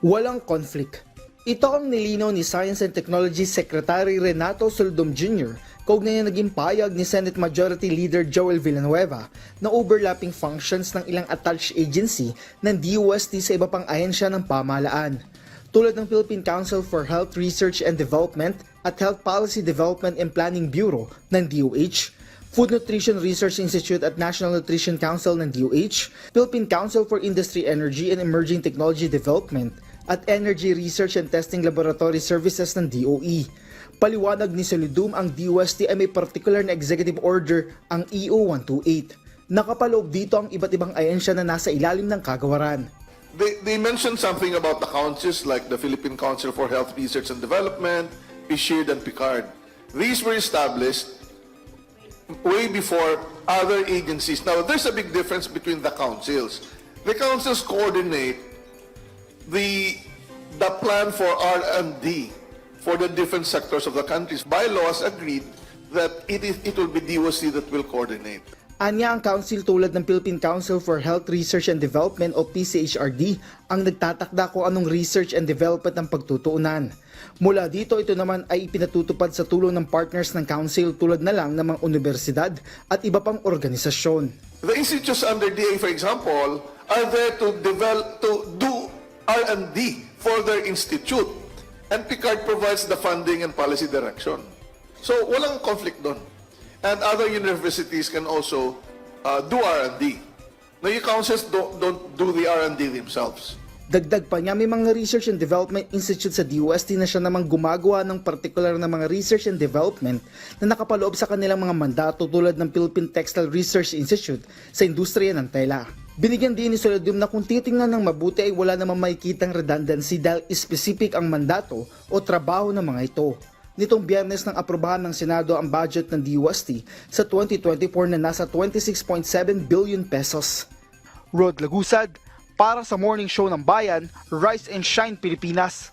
Walang conflict. Ito ang nilinaw ni Science and Technology Secretary Renato Soldom Jr. kaugnay na naging payag ni Senate Majority Leader Joel Villanueva na overlapping functions ng ilang attached agency ng DOST sa iba pang ahensya ng pamahalaan. Tulad ng Philippine Council for Health Research and Development at Health Policy Development and Planning Bureau ng DOH, Food Nutrition Research Institute at National Nutrition Council ng DOH, Philippine Council for Industry Energy and Emerging Technology Development, at Energy Research and Testing Laboratory Services ng DOE. Paliwanag ni Solidum ang DOST ay may particular na executive order ang E EO 128. Nakapaloob dito ang iba't ibang ahensya na nasa ilalim ng kagawaran. They, they mentioned something about the councils like the Philippine Council for Health Research and Development, PISHIRD, and PICARD. These were established way before other agencies. Now, there's a big difference between the councils. The councils coordinate the, the plan for R&D for the different sectors of the countries. Bylaws agreed that it, is, it will be DOC that will coordinate. Anya ang council tulad ng Philippine Council for Health Research and Development o PCHRD ang nagtatakda kung anong research and development ang pagtutuunan. Mula dito, ito naman ay ipinatutupad sa tulong ng partners ng council tulad na lang ng mga universidad at iba pang organisasyon. The institutes under DA, for example, are there to develop, to do R&D for their institute. And Picard provides the funding and policy direction. So, walang conflict doon. And other universities can also uh, do R&D. Now, yung councils don't, don't do the R&D themselves. Dagdag pa niya, may mga Research and Development Institute sa DOST na siya namang gumagawa ng particular na mga research and development na nakapaloob sa kanilang mga mandato tulad ng Philippine Textile Research Institute sa industriya ng tela. Binigyan din ni Solodum na kung titingnan ng mabuti ay wala namang makikitang redundancy dahil specific ang mandato o trabaho ng mga ito. Nitong biyernes nang aprobahan ng Senado ang budget ng DOST sa 2024 na nasa 26.7 billion pesos. Rod Lagusad, para sa morning show ng bayan, Rise and Shine Pilipinas.